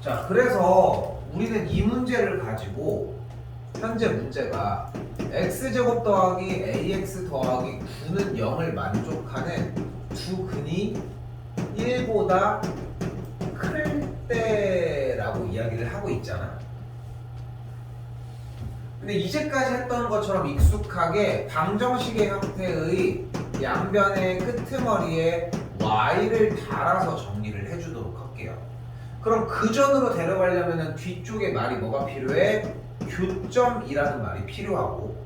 자, 그래서 우리는 이 문제를 가지고 현재 문제가 x제곱 더하기 ax 더하기 9는 0을 만족하는 두 근이 1보다 클 때라고 이야기를 하고 있잖아. 근데 이제까지 했던 것처럼 익숙하게 방정식의 형태의 양변의 끄트머리에 y를 달아서 정리를 해주도록 할게요. 그럼 그 전으로 데려가려면 뒤쪽에 말이 뭐가 필요해? 교점이라는 말이 필요하고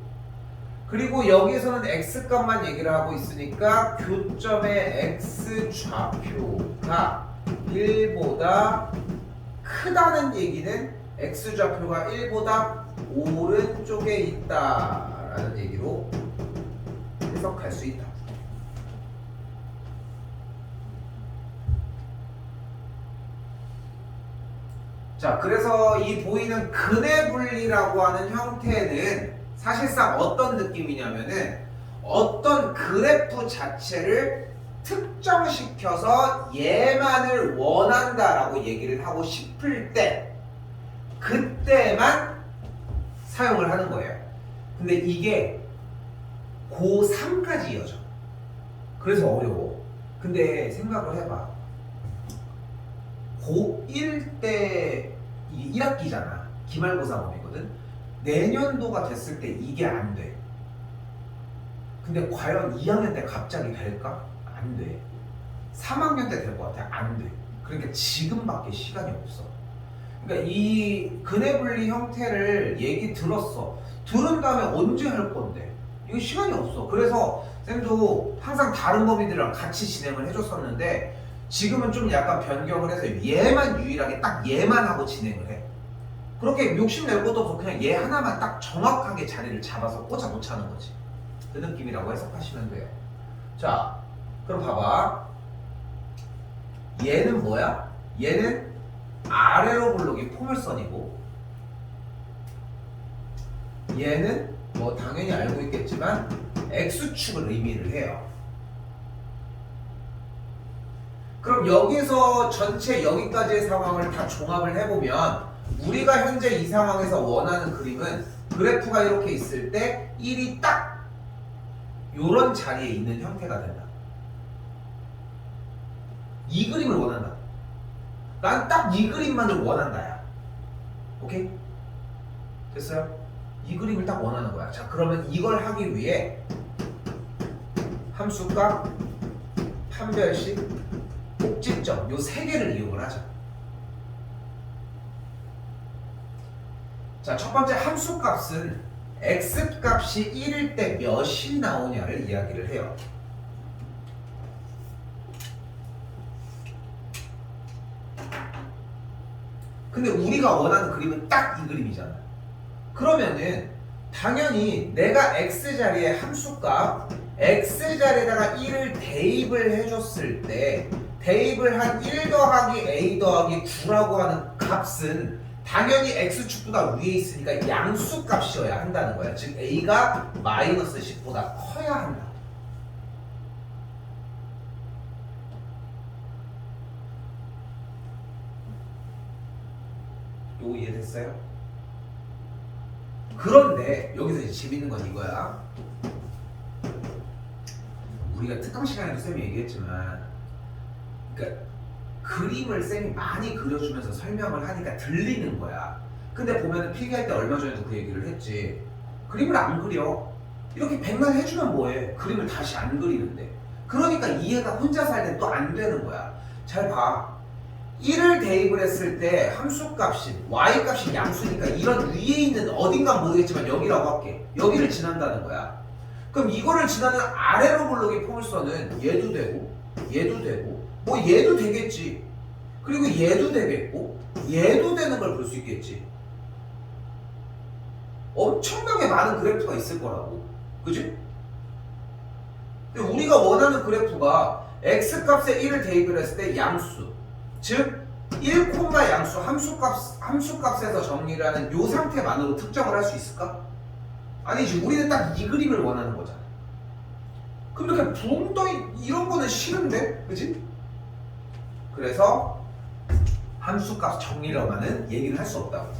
그리고 여기서는 x 값만 얘기를 하고 있으니까 교점의 x 좌표가 1보다 크다는 얘기는 x 좌표가 1보다 오른쪽에 있다라는 얘기로 해석할 수 있다. 자, 그래서 이 보이는 근의 분리라고 하는 형태는 사실상 어떤 느낌이냐면은 어떤 그래프 자체를 특정시켜서 얘만을 원한다라고 얘기를 하고 싶을 때 그때만 사용을 하는 거예요. 근데 이게 고3까지 이어져. 그래서 어려워. 근데 생각을 해봐. 고1 때 이게 1학기잖아. 기말고사범이거든. 내년도가 됐을 때 이게 안 돼. 근데 과연 2학년 때 갑자기 될까? 안 돼. 3학년 때 될 것 같아. 안 돼. 그러니까 지금밖에 시간이 없어. 그러니까 이 근해분리 형태를 얘기 들었어. 들은 다음에 언제 할 건데? 이거 시간이 없어. 그래서 쌤도 항상 다른 범위들이랑 같이 진행을 해줬었는데 지금은 좀 약간 변경을 해서 얘만 유일하게 딱 얘만 하고 진행을 해. 그렇게 욕심 낼 것도 없어. 그냥 얘 하나만 딱 정확하게 자리를 잡아서 꽂아 놓자는 거지. 그 느낌이라고 해석하시면 돼요. 자, 그럼 봐봐. 얘는 뭐야? 얘는 아래로 블록이 포물선이고 얘는 뭐 당연히 알고 있겠지만 x축을 의미를 해요. 그럼 여기서 전체 여기까지의 상황을 다 종합을 해보면 우리가 현재 이 상황에서 원하는 그림은 그래프가 이렇게 있을 때 1이 딱 요런 자리에 있는 형태가 된다. 이 그림을 원한다. 난 딱 이 그림만을 원한다야. 오케이? 됐어요? 이 그림을 딱 원하는 거야. 자, 그러면 이걸 하기 위해 함수값, 판별식, 꼭지점 요 세 개를 이용을 하자. 자, 첫 번째 함수 값은 x 값이 1일 때 몇이 나오냐를 이야기를 해요. 근데 우리가 원하는 그림은 딱 이 그림이잖아. 그러면은 당연히 내가 x 자리에 함수값 x 자리에다가 1을 대입을 해줬을 때 대입을 한 1 더하기 a 더하기 9라고 하는 값은 당연히 x축보다 위에 있으니까 양수 값이어야 한다는 거야. 즉 a가 마이너스 10보다 커야 한다. 요거 이해됐어요? 그런데 여기서 이제 재밌는 건 이거야. 우리가 특강 시간에도 쌤이 얘기했지만, 그러니까 그림을 쌤이 많이 그려주면서 설명을 하니까 들리는 거야. 근데 보면 필기할 때 얼마 전에도 그 얘기를 했지. 그림을 안 그려. 이렇게 백날 해주면 뭐해? 그림을 다시 안 그리는데. 그러니까 이해가 혼자서 할때또 안 되는 거야. 잘 봐. 1을 대입을 했을 때 함수 값이 y 값이 양수니까 이런 위에 있는 어딘가 모르겠지만 여기라고 할게. 여기를 지난다는 거야. 그럼 이거를 지나는 아래로 블록의 포물선은 얘도 되고 얘도 되고 뭐 얘도 되겠지. 그리고 얘도 되겠고 얘도 되는 걸 볼 수 있겠지. 엄청나게 많은 그래프가 있을 거라고. 그지? 근데 우리가 원하는 그래프가 x 값에 1을 대입을 했을 때 양수 즉 1, 양수 함수값 함수값에서 정리를 하는 요 상태만으로 특정을 할 수 있을까? 아니지 우리는 딱 이 그림을 원하는 거잖아. 그럼 이렇게 붕 떠 이런 거는 싫은데, 그지? 그래서 함수값 정리라고는 얘기를 할 수 없다고.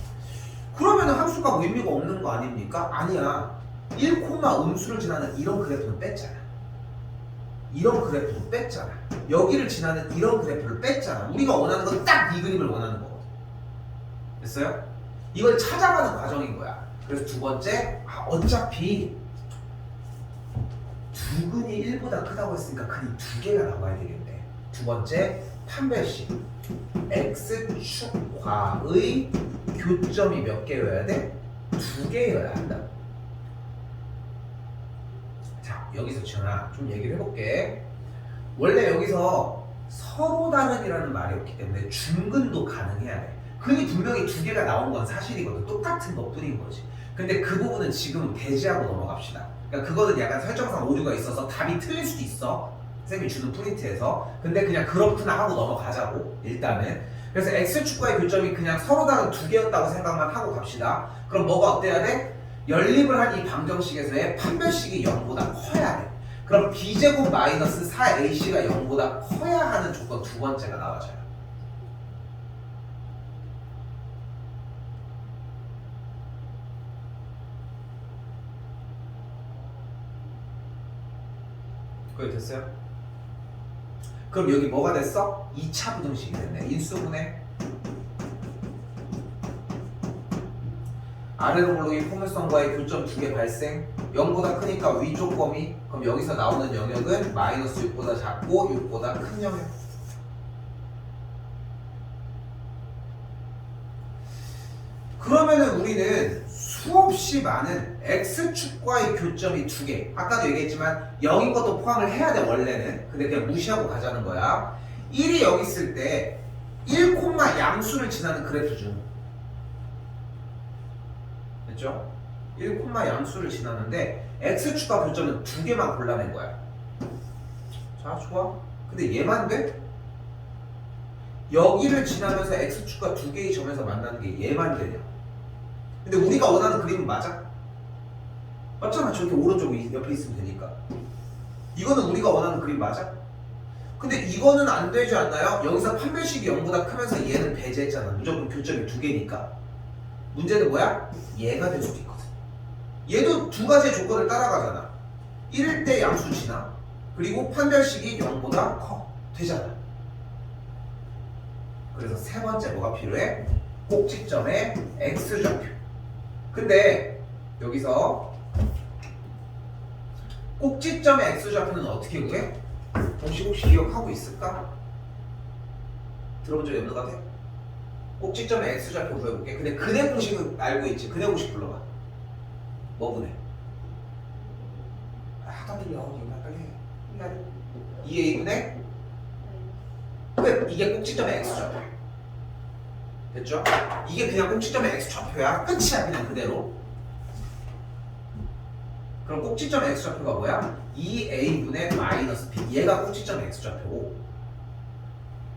그러면 함수값 의미가 없는 거 아닙니까? 아니야. 1, 음수를 지나는 이런 그래프는 뺐잖아. 이런 그래프도 뺐잖아. 여기를 지나는 이런 그래프를 뺐잖아. 우리가 원하는 건 딱 이 그림을 원하는 거거든. 됐어요? 이걸 찾아가는 과정인 거야. 그래서 두 번째, 아, 어차피 두 근이 1보다 크다고 했으니까 근이 두 개가 나와야 되겠네. 두 번째, 판별식. x축과의 교점이 몇 개여야 돼? 두 개여야 한다. 자, 여기서 지현아 좀 얘기를 해볼게. 원래 여기서 서로 다른이라는 말이 없기 때문에 중근도 가능해야 돼. 근이 분명히 두 개가 나온 건 사실이거든. 똑같은 것뿐인 거지. 근데 그 부분은 지금 배제하고 넘어갑시다. 그러니까 그거는 약간 설정상 오류가 있어서 답이 틀릴 수도 있어. 쌤이 주는 프린트에서. 근데 그냥 그렇구나 하고 넘어가자고 일단은. 그래서 x축과의 교점이 그냥 서로 다른 두 개였다고 생각만 하고 갑시다. 그럼 뭐가 어때야 돼? 연립을 한 이 방정식에서의 판별식이 0보다 커야 돼. 그럼 b제곱 마이너스 4ac가 0보다 커야 하는 조건 두 번째가 나와져요. 그게 됐어요? 그럼 여기 뭐가 됐어? 2차 부등식이 됐네. 인수분해. 아래로 물르기 포물선과의 교점 두 개 발생 0보다 크니까 위쪽 범위 그럼 여기서 나오는 영역은 마이너스 6보다 작고 6보다 큰 영역 그러면은 우리는 수없이 많은 x축과의 교점이 두 개 아까도 얘기했지만 0인 것도 포함을 해야 돼 원래는 근데 그냥 무시하고 가자는 거야 1이 여기 있을 때 1, 양수를 지나는 그래프 중 됐죠? 1, 양수를 지났는데 x축과 교점은 두 개만 골라낸 거야. 자, 좋아. 근데 얘만 돼? 여기를 지나면서 x축과 두 개의 점에서 만나는 게 얘만 되냐? 근데 우리가 원하는 그림은 맞아? 맞잖아. 저렇게 오른쪽 옆에 있으면 되니까. 이거는 우리가 원하는 그림 맞아? 근데 이거는 안 되지 않나요? 여기서 판별식이 0보다 크면서 얘는 배제했잖아. 무조건 교점이 두 개니까. 문제는 뭐야? 얘가 될 수도 있거든. 얘도 두 가지의 조건을 따라가잖아. 1일 때 양수 지나. 그리고 판별식이 0보다 커. 되잖아. 그래서 세 번째 뭐가 필요해? 꼭지점의 x좌표. 근데 여기서 꼭지점의 x좌표는 어떻게 구해? 공식 혹시 기억하고 있을까? 들어본 적이 없는 것 같아? 꼭지점의 x좌표 구해볼게. 근데 근의 공식은 알고 있지. 근의 공식 불러봐. 뭐 분해? 아, 하다 들려. 이거 빨리 해. 2a분의 끝. 이게 꼭지점의 x좌표. 됐죠? 이게 그냥 꼭지점의 x좌표야. 끝이야 그냥 그대로. 그럼 꼭지점의 x좌표가 뭐야? 2a분의 마이너스 b. 얘가 꼭지점의 x좌표고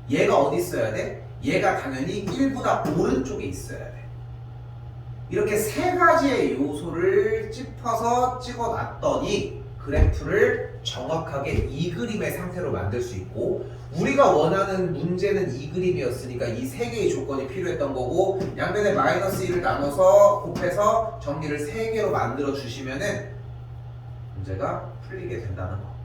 얘가 어디 있어야 돼? 얘가 당연히 1보다 오른쪽에 있어야 돼. 이렇게 세 가지의 요소를 짚어서 찍어놨더니 그래프를 정확하게 이 그림의 상태로 만들 수 있고 우리가 원하는 문제는 이 그림이었으니까 이 세 개의 조건이 필요했던 거고 양변에 마이너스 1을 나눠서 곱해서 정리를 세 개로 만들어 주시면은 문제가 풀리게 된다는 거.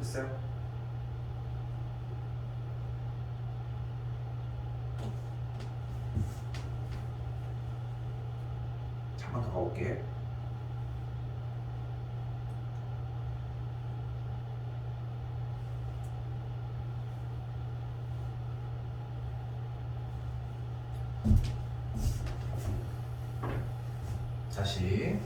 됐어요? 잠깐 더 가볼게. 다시.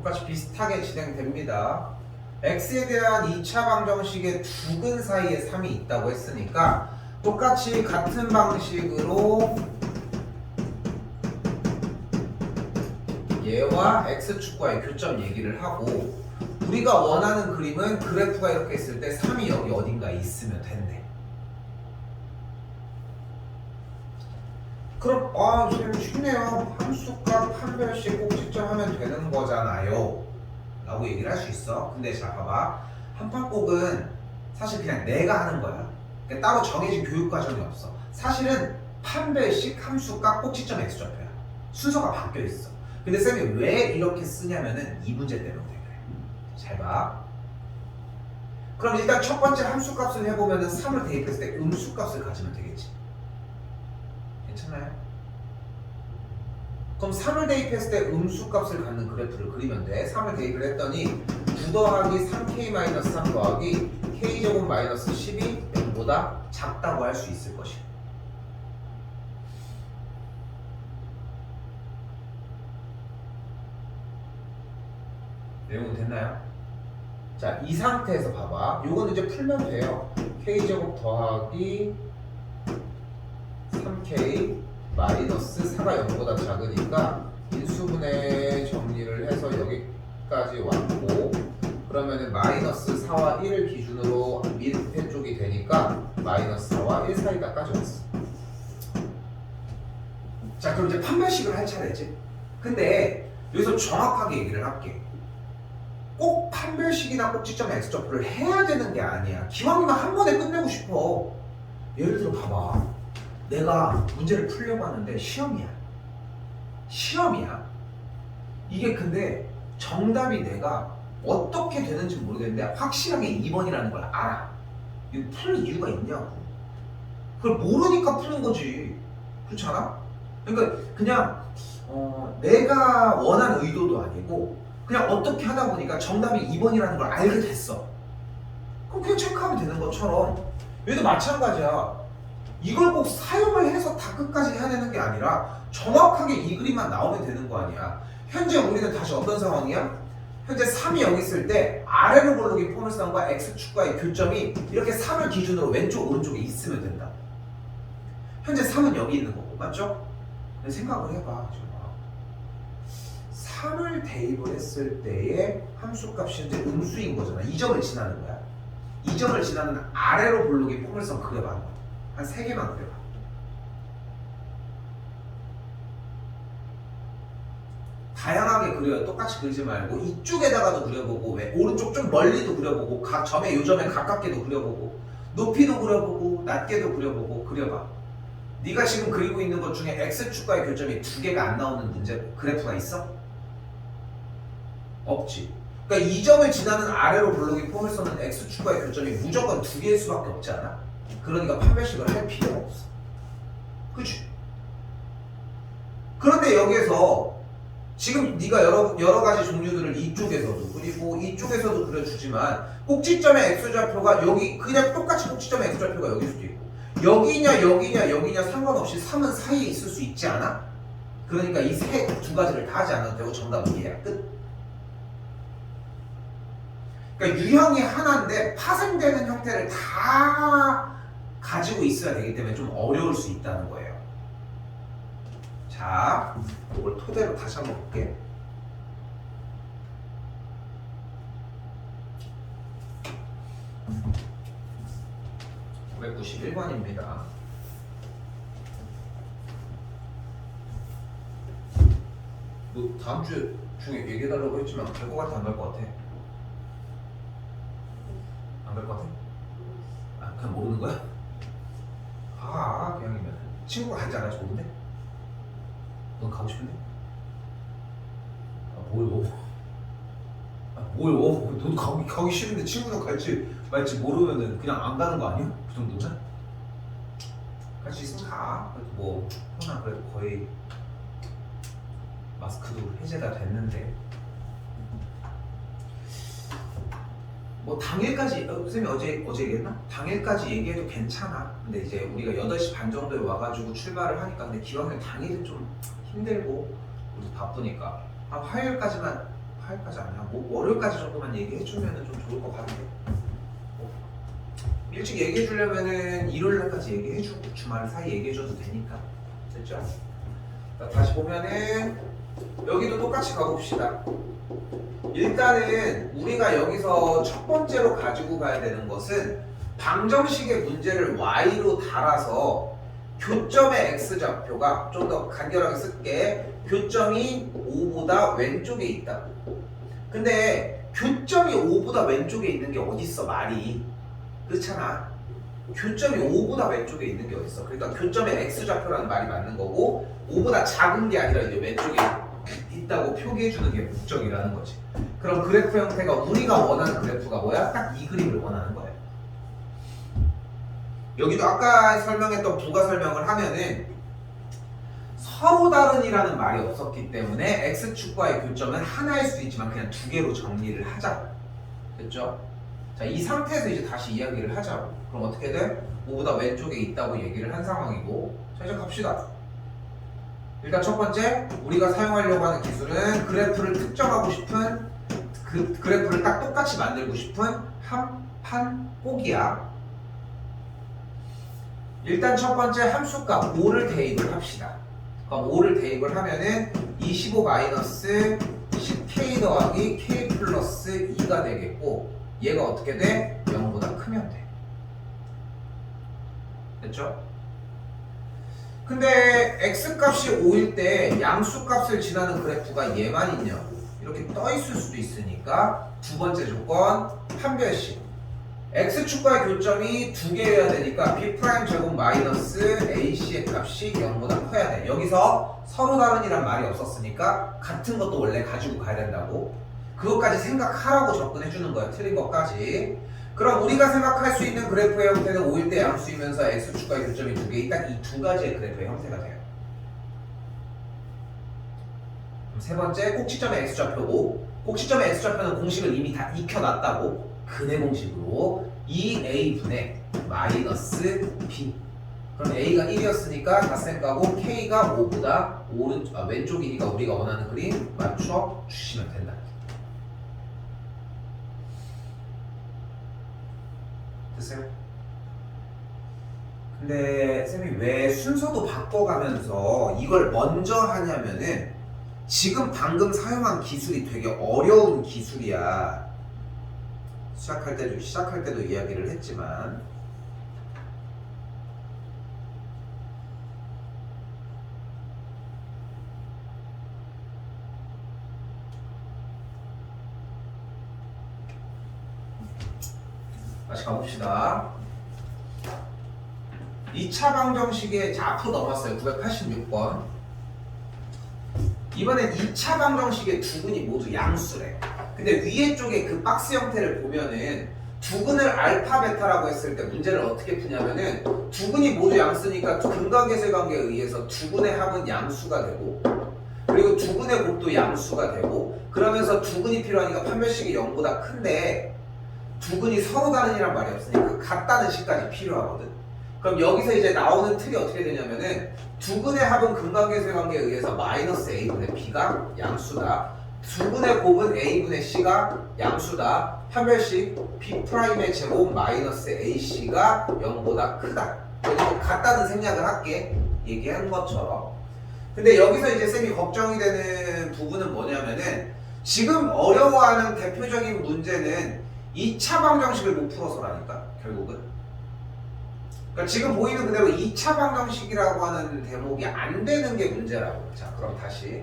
똑같이 비슷하게 진행됩니다. x에 대한 2차 방정식의 두근 사이에 3이 있다고 했으니까 똑같이 같은 방식으로 얘와 x축과의 교점 얘기를 하고 우리가 원하는 그림은 그래프가 이렇게 있을 때 3이 여기 어딘가에 있으면 된대. 그럼 아 선생님 쉽네요. 함수값 판별식 꼭지점 하면 되는 거잖아요. 라고 얘기를 할 수 있어. 근데 자 봐봐. 한판꼭은 사실 그냥 내가 하는 거야. 그러니까 따로 정해진 교육 과정이 없어. 사실은 판별식 함수값 꼭지점 x좌표야. 순서가 바뀌어 있어. 근데 쌤이 왜 이렇게 쓰냐면은 이 문제 때문에 그래. 잘 봐. 그럼 일단 첫 번째 함수값을 해보면은 3을 대입했을 때 음수값을 가지면 되겠지. 괜찮나요? 그럼 3을 대입했을 때 음수값을 갖는 그래프를 그리면 돼. 3을 대입을 했더니 9 더하기 3k-3 더하기 k제곱 마이너스 10이 0보다 작다고 할 수 있을 것이야. 내용은 됐나요? 자, 이 상태에서 봐봐. 요거는 이제 풀면 돼요. k제곱 더하기 3k 마이너스 4가 0보다 작으니까 인수분해 정리를 해서 여기까지 왔고 그러면은 마이너스 4와 1을 기준으로 밑에 쪽이 되니까 마이너스 4와 1 사이다까지 왔어. 자 그럼 이제 판별식을 할 차례지. 근데 여기서 정확하게 얘기를 할게. 꼭 판별식이나 꼭지점 x점표를 해야 되는 게 아니야. 기왕이면 한 번에 끝내고 싶어. 예를 들어 봐봐. 내가 문제를 풀려고 하는데 시험이야. 시험이야. 이게 근데 정답이 내가 어떻게 되는지 모르겠는데 확실하게 2번이라는 걸 알아. 이거 풀 이유가 있냐고. 그걸 모르니까 푸는 거지. 그렇지 않아? 그러니까 그냥 어, 내가 원한 의도도 아니고 그냥 어떻게 하다 보니까 정답이 2번이라는 걸 알게 됐어. 그럼 그냥 체크하면 되는 것처럼 얘도 마찬가지야. 이걸 꼭 사용을 해서 다 끝까지 해야 되는 게 아니라 정확하게 이 그림만 나오면 되는 거 아니야. 현재 우리는 다시 어떤 상황이야? 현재 3이 여기 있을 때 아래로 고르기 포물선과 x축과의 교점이 이렇게 3을 기준으로 왼쪽 오른쪽에 있으면 된다. 현재 3은 여기 있는 거고 맞죠? 생각을 해봐. 지금. 3을 대입을 했을 때의 함수값이 현재 음수인 거잖아. 이 점을 지나는 거야. 이 점을 지나는 아래로 볼록이 포물선 그려봐. 한 세 개만 그려봐. 다양하게 그려요. 똑같이 그리지 말고 이쪽에다가도 그려보고 왜 오른쪽 좀 멀리도 그려보고 각 점에 요 점에 가깝게도 그려보고 높이도 그려보고 낮게도 그려보고 그려봐. 네가 지금 그리고 있는 것 중에 x축과의 교점이 두 개가 안 나오는 문제 그래프가 있어? 없지. 그러니까 이 점을 지나는 아래로 볼록이 포물선은 x축과의 교점이 무조건 두 개일 수밖에 없지 않아? 그러니까 판별식을 할 필요가 없어. 그치? 그런데 여기에서 지금 네가 여러 여러 가지 종류들을 이쪽에서도 그리고 이쪽에서도 그려주지만 꼭지점의 x좌표가 여기 그냥 똑같이 꼭지점의 x좌표가 여기일 수도 있고 여기냐 여기냐 여기냐 상관없이 3은 사이에 있을 수 있지 않아? 그러니까 이 세 두 가지를 다 하지 않아도 되고 정답은 얘야 끝. 그러니까 유형이 하나인데 파생되는 형태를 다 가지고 있어야 되기 때문에 좀 어려울 수 있다는 거예요. 자, 이걸 토대로 다시 한번 볼게. (991번입니다) 너 다음 주 중에 얘기해달라고 했지만 갈 것 같아 안 갈 것 같아? 안 갈 것 같아? 아 그냥 모르는 거야? 아 그냥이면 친구가 간지 않아 좋은데? 넌 가고 싶은데? 아 뭐요? 아 뭐요? 넌 가기, 가기 싫은데 친구가 갈지 말지 모르면은 그냥 안 가는 거 아니야? 그? 갈수 있으면 가 그래도 뭐 코로나 그래도 거의 마스크도 해제가 됐는데 뭐 당일까지 어, 선생님이 어제 어제 얘기했나? 당일까지 얘기해도 괜찮아. 근데 이제 우리가 8시 반 정도에 와가지고 출발을 하니까 근데 기왕에 당일은 좀 힘들고 우리도 바쁘니까 아 화요일까지만 화요일까지 아니야 뭐 월요일까지 정도만 얘기해 주면은 좀 좋을 것 같은데 뭐, 일찍 얘기해 주려면은 일요일날까지 얘기해 주고 주말 사이 얘기해 줘도 되니까 됐죠? 자, 다시 보면은 여기도 똑같이 가봅시다. 일단은 우리가 여기서 첫 번째로 가지고 가야 되는 것은 방정식의 문제를 y로 달아서 교점의 x좌표가 좀 더 간결하게 쓸게 교점이 5보다 왼쪽에 있다. 근데 교점이 5보다 왼쪽에 있는 게 어딨어 말이 그렇잖아. 교점이 5보다 왼쪽에 있는 게 어딨어. 그러니까 교점의 x좌표라는 말이 맞는 거고 5보다 작은 게 아니라 이제 왼쪽에 있다고 표기해 주는 게 목적이라는 거지. 그럼 그래프 형태가 우리가 원하는 그래프가 뭐야? 딱 이 그림을 원하는 거야. 여기도 아까 설명했던 부가 설명을 하면은 서로 다른이라는 말이 없었기 때문에 x축과의 교점은 하나일 수도 있지만 그냥 두 개로 정리를 하자. 됐죠? 자, 이 상태에서 이제 다시 이야기를 하자고. 그럼 어떻게 돼? 5보다 왼쪽에 있다고 얘기를 한 상황이고. 자, 이제 갑시다. 일단 첫 번째, 우리가 사용하려고 하는 기술은 그래프를 특정하고 싶은 그 그래프를 딱 똑같이 만들고 싶은 한판 꼬기야. 일단 첫 번째 함수값 5를 대입을 합시다. 그럼 5를 대입을 하면은 25 마이너스 10k 더하기 k 플러스 2가 되겠고 얘가 어떻게 돼? 0보다 크면 돼. 됐죠? 근데 x값이 5일 때 양수값을 지나는 그래프가 얘만 있냐고. 이렇게 떠 있을 수도 있으니까 두 번째 조건 판별식. X축과의 교점이 두 개여야 되니까 b 제곱 마이너스 ac의 값이 0보다 커야 돼. 여기서 서로 다른이란 말이 없었으니까 같은 것도 원래 가지고 가야 된다고. 그것까지 생각하라고 접근해 주는 거야 것까지 그럼 우리가 생각할 수 있는 그래프의 형태는 5일 때 양수이면서 x축과의 교점이 두 개, 딱 이 두 가지의 그래프의 형태가 돼요. 세 번째 꼭지점의 x좌표고 꼭지점의 x좌표는 공식을 이미 다 익혀놨다고 근해 공식으로 2a분의 마이너스 b 그럼 a가 1이었으니까 닷셈 가고 k가 5보다 오른, 아, 왼쪽이니까 우리가 원하는 그림 맞춰 주시면 된다. 됐어요? 근데 쌤이 왜 순서도 바꿔가면서 이걸 먼저 하냐면은 지금 방금 사용한 기술이 되게 어려운 기술이야. 시작할 때도 시작할 때도 이야기를 했지만 다시 가봅시다. 2차 방정식의 자, 앞으로 넘었어요. 986번. 이번엔 2차 방정식의 두근이 모두 양수래. 근데 위에 쪽에 그 박스 형태를 보면은 두근을 알파 베타라고 했을 때 문제를 어떻게 푸냐면은 두근이 모두 양수니까 근각계세 관계에 의해서 두근의 합은 양수가 되고 그리고 두근의 곱도 양수가 되고 그러면서 두근이 필요하니까 판별식이 0보다 큰데 두근이 서로 다른이란 말이 없으니까 같다는 식까지 필요하거든. 그럼 여기서 이제 나오는 틀이 어떻게 되냐면은 두 근의 합은 근각계세 관계에 의해서 마이너스 a분의 b가 양수다. 두 근의 곱은 a분의 c가 양수다. 판별식 b 프라임의 제곱 마이너스 ac가 0보다 크다. 여기서 같다는 생략을 할게. 얘기한 것처럼. 근데 여기서 이제 쌤이 걱정이 되는 부분은 뭐냐면은 지금 어려워하는 대표적인 문제는 2차 방정식을 못 풀어서라니까 결국은. 그러니까 지금 보이는 그대로 2차 방정식이라고 하는 대목이 안 되는 게 문제라고. 자 그럼 다시.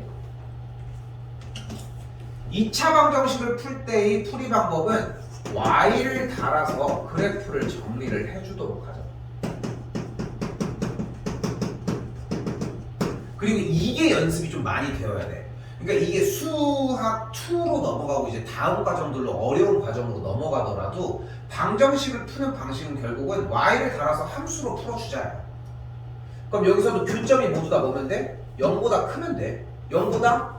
2차 방정식을 풀 때의 풀이 방법은 y를 달아서 그래프를 정리를 해주도록 하자 그리고 이게 연습이 좀 많이 되어야 돼 그러니까 이게 수학 2로 넘어가고 이제 다음 과정들로 어려운 과정으로 넘어가더라도 방정식을 푸는 방식은 결국은 y를 달아서 함수로 풀어주자. 그럼 여기서도 교점이 모두 다 뭐면 돼? 0보다 크면 돼. 0보다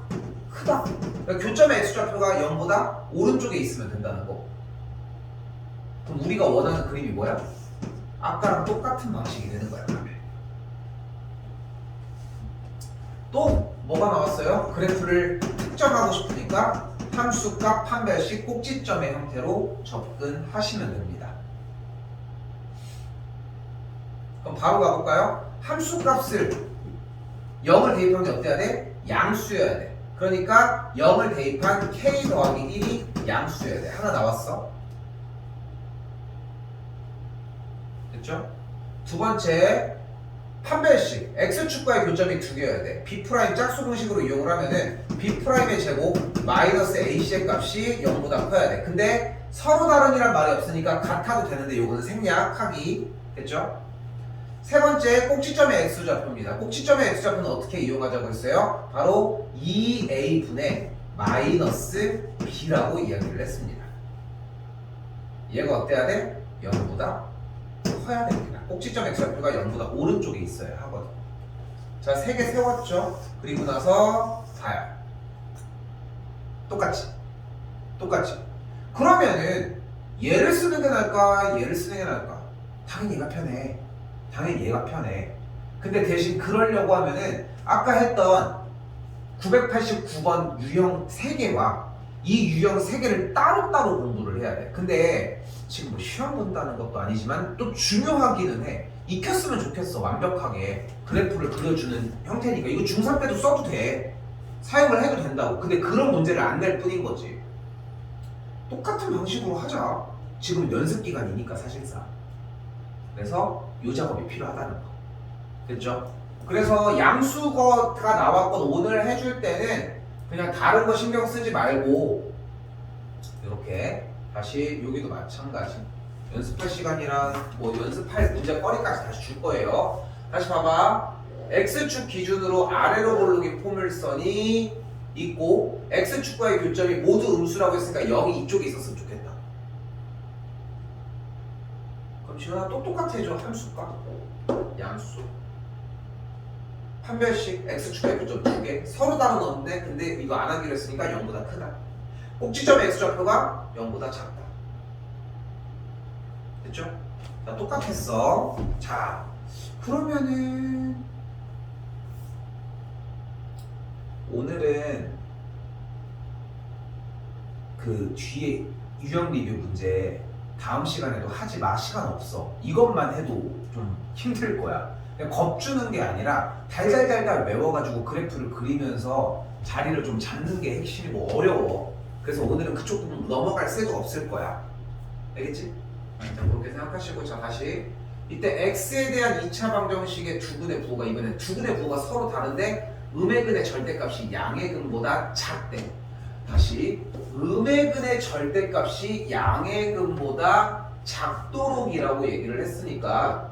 크다. 그러니까 교점의 x좌표가 0보다 오른쪽에 있으면 된다는 거. 그럼 우리가 원하는 그림이 뭐야? 아까랑 똑같은 방식이 되는 거야. 또 뭐가 나왔어요? 그래프를 특정하고 싶으니까 함수값 판별식 꼭지점의 형태로 접근하시면 됩니다. 그럼 바로 가볼까요? 함수값을 0을 대입하면 어때야 돼? 양수여야 돼. 그러니까 0을 대입한 k 더하기 1이 양수여야 돼. 하나 나왔어. 됐죠? 두 번째 판별식 x축과의 교점이 두 개여야 돼. b 짝수 공식으로 이용을 하면은 b 프라임의 제곱 마이너스 ac의 값이 0보다 커야 돼. 근데 서로 다른이란 말이 없으니까 같아도 되는데 요거는 생략하기 됐죠? 세 번째 꼭지점의 x좌표입니다. 꼭지점의 x좌표는 어떻게 이용하자고 했어요? 바로 2a분의 마이너스 b라고 이야기를 했습니다. 얘가 어때야 돼? 0보다 커야 됩니다. 꼭지점 x좌표가 0보다 오른쪽에 있어야 하거든. 자, 세 개 세웠죠? 그리고 나서 봐요. 똑같이. 똑같이. 그러면은 얘를 쓰는 게 나을까? 얘를 쓰는 게 나을까? 당연히 얘가 편해. 당연히 얘가 편해. 근데 대신 그러려고 하면은 아까 했던 989번 유형 3개와 이 유형 3개를 따로따로 공부를 해야 돼. 근데 지금 뭐 시험 본다는 것도 아니지만 또 중요하기는 해. 익혔으면 좋겠어. 완벽하게. 그래프를 그려주는 형태니까. 이거 중3 때도 써도 돼. 사용을 해도 된다고. 근데 그런 문제를 안 낼 뿐인 거지. 똑같은 방식으로 하자. 지금 연습 기간이니까 사실상. 그래서 요 작업이 필요하다는 거. 됐죠? 그래서 양수거가 나왔건 오늘 해줄 때는 그냥 다른 거 신경 쓰지 말고 이렇게 다시 여기도 마찬가지 연습할 시간이랑 뭐 연습할 문제거리까지 다시 줄 거예요. 다시 봐봐. x축 기준으로 아래로 볼록인 포물선이 있고 x축과의 교점이 모두 음수라고 했으니까 0이 이쪽에 있었으면 좋겠다. 그럼 지원아 또 똑같아져 함수가 양수 판별식 x축과 교점 두개 서로 다른 없는데 근데 이거 안 하기로 했으니까 0보다 크다 꼭지점 x좌표가 0보다 작다. 됐죠? 자 똑같았어. 자 그러면은 오늘은 그 뒤에 유형 리뷰 문제 다음 시간에도 하지 마. 시간 없어. 이것만 해도 좀 힘들 거야. 겁주는 게 아니라 달달달달 외워가지고 그래프를 그리면서 자리를 좀 잡는 게 핵심이고 어려워 그래서 오늘은 그쪽 부분 넘어갈 새도 없을 거야. 알겠지? 자 그렇게 생각하시고 자 다시. 이때 x에 대한 2차 방정식의 두근의 부호가 이번엔 두근의 부호가 서로 다른데 음의 근의 절대값이 양의 근보다 작대. 다시. 음의 근의 절대값이 양의 근보다 작도록이라고 얘기를 했으니까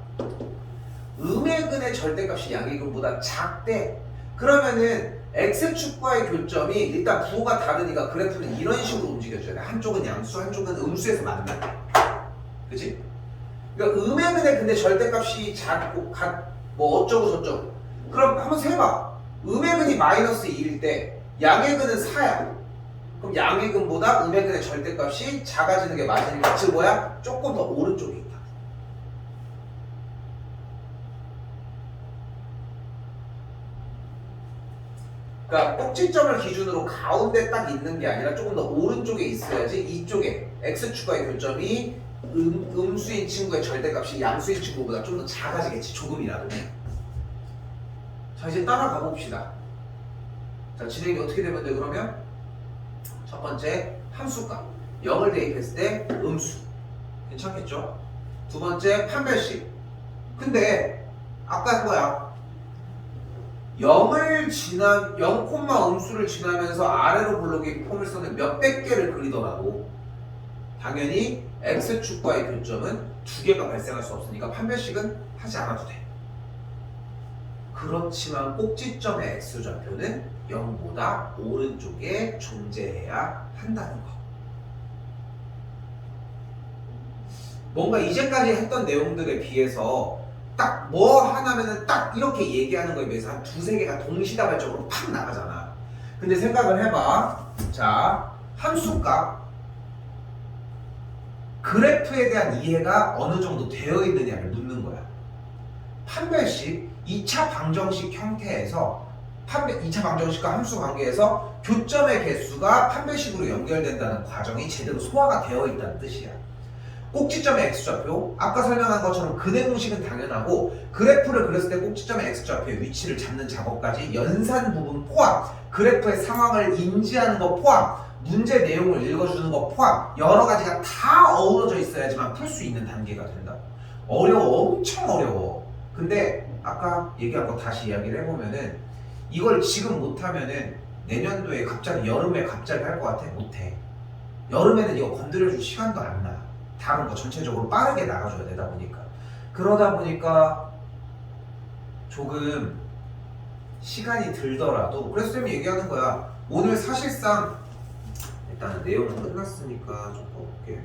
음의 근의 절대값이 양의 근보다 작대. 그러면은 x축과의 교점이 일단 부호가 다르니까 그래프는 이런 식으로 움직여줘야 돼. 한쪽은 양수 한쪽은 음수에서 만나 그치? 그러니까 음의 근의 근데 절대값이 작고 각, 뭐 어쩌고 저쩌고. 그럼 한번 세봐. 음의 근이 마이너스 2일 때 양의 근은 4야. 그럼 양의 근보다 음의 근의 절대값이 작아지는 게 맞으니까 즉 뭐야? 조금 더 오른쪽에 있다 그러니까 꼭지점을 기준으로 가운데 딱 있는 게 아니라 조금 더 오른쪽에 있어야지 이쪽에 x축과의 교점이 음, 음수인 친구의 절대값이 양수인 친구보다 좀 더 작아지겠지 조금이라도. 자 이제 따라가 봅시다. 자 진행이 어떻게 되면 돼 그러면 첫 번째 함수값. 0을 대입했을 때 음수. 괜찮겠죠? 두 번째 판별식. 근데 아까 그거야 0을 지나 0, 음수를 지나면서 아래로 블록이 포물선을 몇백 개를 그리더라도 당연히 x축과의 교점은 두 개가 발생할 수 없으니까 판별식은 하지 않아도 돼. 그렇지만 꼭지점의 x좌표는 0보다 오른쪽에 존재해야 한다는 거. 뭔가 이제까지 했던 내용들에 비해서 딱 뭐 하나면은 딱 이렇게 얘기하는 거에 비해서 한 두세 개가 동시다발적으로 팍 나가잖아. 근데 생각을 해봐. 자, 함수값 그래프에 대한 이해가 어느 정도 되어 있느냐를 묻는 거야. 판별식 2차 방정식 형태에서 판별 2차 방정식과 함수 관계에서 교점의 개수가 판별식으로 연결된다는 과정이 제대로 소화가 되어 있다는 뜻이야. 꼭지점의 x좌표 아까 설명한 것처럼 근해 공식은 당연하고 그래프를 그렸을 때 꼭지점의 x좌표의 위치를 잡는 작업까지 연산 부분 포함 그래프의 상황을 인지하는 거 포함 문제 내용을 읽어주는 거 포함 여러 가지가 다 어우러져 있어야지만 풀 수 있는 단계가 된다 어려워 엄청 어려워 근데 아까 얘기한 거 다시 이야기를 해보면은 이걸 지금 못하면은 내년도에 갑자기 여름에 갑자기 할 것 같아? 못해 여름에는 이거 건드려줄 시간도 안 나. 다른 거 전체적으로 빠르게 나가줘야 되다 보니까. 그러다 보니까 조금 시간이 들더라도 그래서 쌤이 얘기하는 거야. 오늘 사실상 일단은 내용은 끝났으니까 좀 볼게.